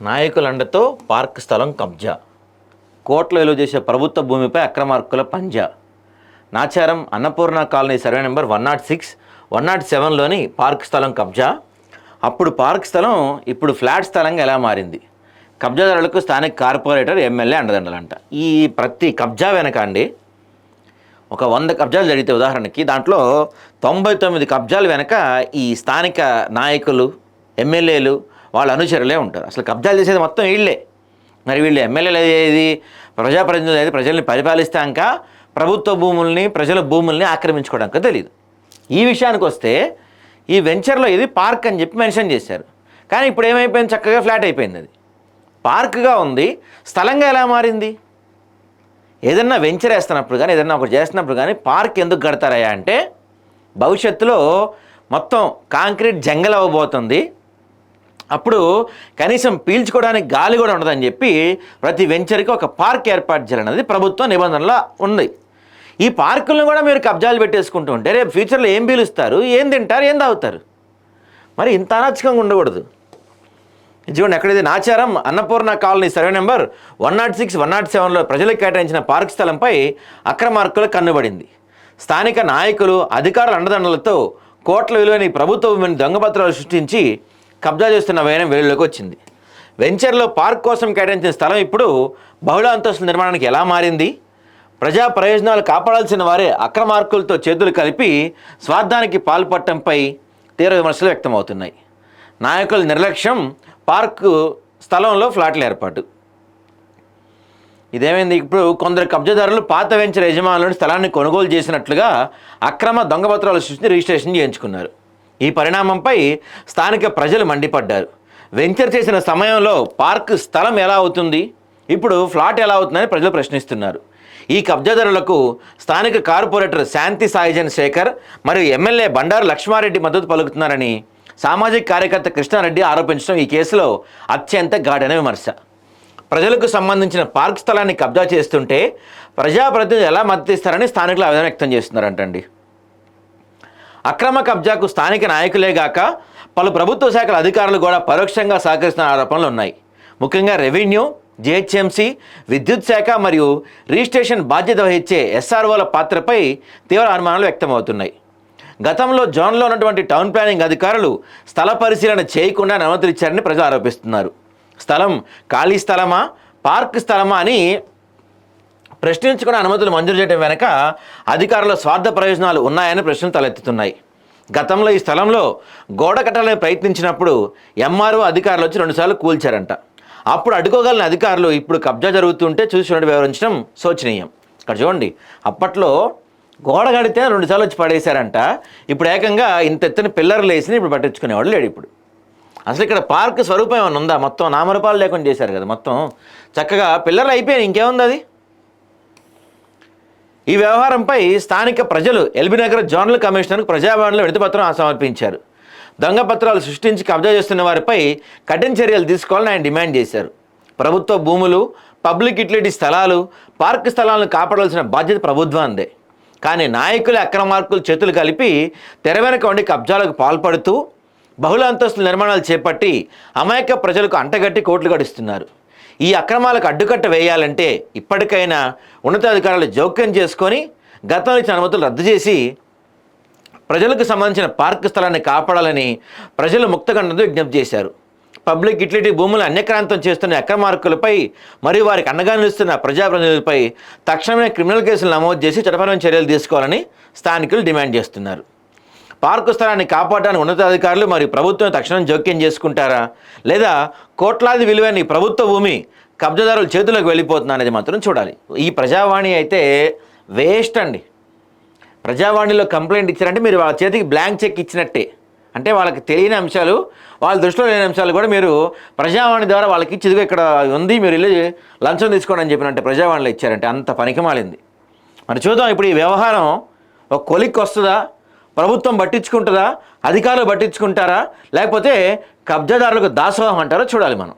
నాయకుల అండతో పార్క్ స్థలం కబ్జా. కోట్ల విలువ చేసే ప్రభుత్వ భూమిపై అక్రమార్కుల పంజా. Nacharam Annapurna colony survey number one not six one not సెవెన్లోని park స్థలం కబ్జా. అప్పుడు పార్క్ స్థలం ఇప్పుడు ఫ్లాట్ స్థలంగా ఎలా మారింది? కబ్జాదారులకు స్థానిక కార్పొరేటర్ ఎమ్మెల్యే అండదండలంట. ఈ ప్రతి కబ్జా వెనక అండి ఒక వంద కబ్జాలు జరిగితే ఉదాహరణకి దాంట్లో తొంభై తొమ్మిది కబ్జాలు వెనక ఈ స్థానిక నాయకులు ఎమ్మెల్యేలు వాళ్ళ అనుచరులే ఉంటారు. అసలు కబ్జాలు చేసేది మొత్తం వీళ్ళే. మరి వీళ్ళు ఎమ్మెల్యేలు ఏది ప్రజాప్రతినిధులు అయితే ప్రజల్ని పరిపాలిస్తాక ప్రభుత్వ భూముల్ని ప్రజల భూముల్ని ఆక్రమించుకోవడానికి తెలియదు ఈ విషయానికి వస్తే ఈ వెంచర్లో ఇది పార్క్ అని చెప్పి మెన్షన్ చేశారు. కానీ ఇప్పుడు ఏమైపోయింది? చక్కగా ఫ్లాట్ అయిపోయింది అది. పార్క్గా ఉంది. స్థలంగా ఎలా మారింది? ఏదన్నా వెంచర్ వేస్తున్నప్పుడు కానీ ఏదన్నా ఒకటి చేస్తున్నప్పుడు కానీ పార్క్ ఎందుకు కడతారయ్యా అంటే భవిష్యత్తులో మొత్తం కాంక్రీట్ జంగల్ అవ్వబోతుంది అప్పుడు కనీసం పీల్చుకోవడానికి గాలి కూడా ఉండదని చెప్పి ప్రతి వెంచర్కి ఒక పార్క్ ఏర్పాటు చేయాలన్నది ప్రభుత్వ నిబంధనలో ఉంది. ఈ పార్కులను కూడా మీరు కబ్జాలు పెట్టేసుకుంటూ ఉంటే రేపు ఫ్యూచర్లో ఏం పీలుస్తారు ఏం తింటారు ఏం తాగుతారు? మరి ఇంత అనాచకంగా ఉండకూడదు. చూడండి ఎక్కడైతే Nacharam Annapurna colony survey number one not six one not సెవెన్లో ప్రజలకు కేటాయించిన పార్క్ స్థలంపై అక్రమార్కులు కన్నుబడింది. స్థానిక నాయకులు అధికారుల అండదండలతో కోట్ల విలువని ప్రభుత్వం ప్రభుత్వ భూమిని దొంగపత్రాలు సృష్టించి కబ్జా చేస్తున్న వ్యయం వెలుగులోకి వచ్చింది. వెంచర్లో పార్క్ కోసం కేటాయించిన స్థలం ఇప్పుడు బహుళ అంతస్తుల నిర్మాణానికి ఎలా మారింది? ప్రజా ప్రయోజనాలు కాపాడాల్సిన వారే అక్రమార్కులతో చేతులు కలిపి స్వార్థానికి పాల్పడటంపై తీవ్ర విమర్శలు వ్యక్తమవుతున్నాయి. నాయకుల నిర్లక్ష్యం పార్కు స్థలంలో ఫ్లాట్ల ఏర్పాటు. ఇదేమైంది? ఇప్పుడు కొందరు కబ్జాదారులు పాత వెంచర్ యజమానులను స్థలాన్ని కొనుగోలు చేసినట్లుగా అక్రమ దొంగపత్రాలు సృష్టి రిజిస్ట్రేషన్ చేయించుకున్నారు. ఈ పరిణామంపై స్థానిక ప్రజలు మండిపడ్డారు. వెంచర్ చేసిన సమయంలో పార్క్ స్థలం ఎలా అవుతుంది? ఇప్పుడు ఫ్లాట్ ఎలా అవుతుందని ప్రజలు ప్రశ్నిస్తున్నారు. ఈ కబ్జాదారులకు స్థానిక కార్పొరేటర్ శాంతి సాయిజన్ శేఖర్ మరియు ఎమ్మెల్యే బండారు లక్ష్మారెడ్డి మద్దతు పలుకుతున్నారని సామాజిక కార్యకర్త కృష్ణారెడ్డి ఆరోపించడం ఈ కేసులో అత్యంత గాఢన విమర్శ. ప్రజలకు సంబంధించిన పార్క్ స్థలాన్ని కబ్జా చేస్తుంటే ప్రజాప్రతినిధులు ఎలా మద్దతిస్తారని స్థానికులు ఆవేదన వ్యక్తం చేస్తున్నారంటండి. అక్రమ కబ్జాకు స్థానిక నాయకులే గాక పలు ప్రభుత్వ శాఖల అధికారులు కూడా పరోక్షంగా సహకరిస్తున్న ఆరోపణలు ఉన్నాయి. ముఖ్యంగా రెవెన్యూ జిహెచ్ఎంసీ విద్యుత్ శాఖ మరియు రిజిస్ట్రేషన్ బాధ్యత వహించే ఎస్ఆర్ఓల పాత్రపై తీవ్ర అనుమానాలు వ్యక్తమవుతున్నాయి. గతంలో జోన్లో ఉన్నటువంటి టౌన్ ప్లానింగ్ అధికారులు స్థల పరిశీలన చేయకుండా అనుమతులు ఇచ్చారని ప్రజలు ఆరోపిస్తున్నారు. స్థలం ఖాళీ స్థలమా పార్క్ స్థలమా అని ప్రశ్నించుకుని అనుమతులు మంజూరు చేయడం వెనక అధికారుల స్వార్థ ప్రయోజనాలు ఉన్నాయని ప్రశ్నలు తలెత్తుతున్నాయి. గతంలో ఈ స్థలంలో గోడ కట్టాలని ప్రయత్నించినప్పుడు ఎంఆర్ఓ అధికారులు వచ్చి రెండుసార్లు కూల్చారంట. అప్పుడు అడ్డుకోగలిగిన అధికారులు ఇప్పుడు కబ్జా జరుగుతుంటే చూసినట్టు వివరించడం శోచనీయం. ఇక్కడ చూడండి అప్పట్లో గోడ కడితే రెండుసార్లు వచ్చి పడేశారంట. ఇప్పుడు ఏకంగా ఇంత ఎత్తున పిల్లర్లు వేసి ఇప్పుడు పట్టించుకునేవాడు లేడు ఇప్పుడు. అసలు ఇక్కడ పార్క్ స్వరూపం ఏమైనా ఉందా? మొత్తం నామరూపాలు లేకుండా చేశారు కదా మొత్తం. చక్కగా పిల్లర్లు అయిపోయాయి ఇంకేముంది అది? ఈ వ్యవహారంపై స్థానిక ప్రజలు ఎల్బీనగర్ జోనల్ కమిషనర్కు ప్రజాభవన్లో విడతపత్రం సమర్పించారు దొంగ పత్రాలు సృష్టించి కబ్జా చేస్తున్న వారిపై కఠిన చర్యలు తీసుకోవాలని ఆయన డిమాండ్ చేశారు. ప్రభుత్వ భూములు పబ్లిక్ యుటిలిటీ స్థలాలు పార్క్ స్థలాలను కాపాడాల్సిన బాధ్యత ప్రభుత్వాందే కానీ నాయకులు అక్రమార్కులు చేతులు కలిపి తెర వెనక ఉండి కబ్జాలకు పాల్పడుతూ బహుళ అంతస్తుల నిర్మాణాలు చేపట్టి అమాయక ప్రజలకు అంటగట్టి కోట్లు గడిస్తున్నారు. ఈ అక్రమాలకు అడ్డుకట్ట వేయాలంటే ఇప్పటికైనా ఉన్నతాధికారులు జోక్యం చేసుకొని గతంలో ఇచ్చిన అనుమతులు రద్దు చేసి ప్రజలకు సంబంధించిన పార్క్ స్థలాన్ని కాపాడాలని ప్రజలు ముక్తగండంతో విజ్ఞప్తి చేశారు. పబ్లిక్ యుటిలిటీ భూములు అన్యక్రాంతం చేస్తున్న అక్రమార్కులపై మరియు వారికి అండగా నిలుస్తున్న ప్రజాప్రతినిధులపై తక్షణమే క్రిమినల్ కేసులు నమోదు చేసి చట్టపరమైన చర్యలు తీసుకోవాలని స్థానికులు డిమాండ్ చేస్తున్నారు. పార్కు స్థలాన్ని కాపాడడానికి ఉన్నతాధికారులు మరియు ప్రభుత్వం తక్షణం జోక్యం చేసుకుంటారా? లేదా కోట్లాది విలువైన ఈ ప్రభుత్వ భూమి కబ్జాదారుల చేతులకు వెళ్ళిపోతుందా అనేది మాత్రం చూడాలి. ఈ ప్రజావాణి అయితే వేస్ట్ అండి. ప్రజావాణిలో కంప్లైంట్ ఇచ్చారంటే మీరు వాళ్ళ చేతికి బ్లాంక్ చెక్ ఇచ్చినట్టే. అంటే వాళ్ళకి తెలియని అంశాలు వాళ్ళ దృష్టిలో లేని అంశాలు కూడా మీరు ప్రజావాణి ద్వారా వాళ్ళకి ఇచ్చి ఇక్కడ ఉంది మీరు వెళ్ళి లంచం తీసుకోండి అని చెప్పినట్టే ప్రజావాణిలో ఇచ్చారంటే అంత పనికిమాలింది. మరి చూద్దాం ఇప్పుడు ఈ వ్యవహారం ఒక కొలిక్కి వస్తుందా? ప్రభుత్వం పట్టించుకుంటుందా? అధికారులు పట్టించుకుంటారా? లేకపోతే కబ్జాదారులకు దాసోహం అంటారో? చూడాలి మనం.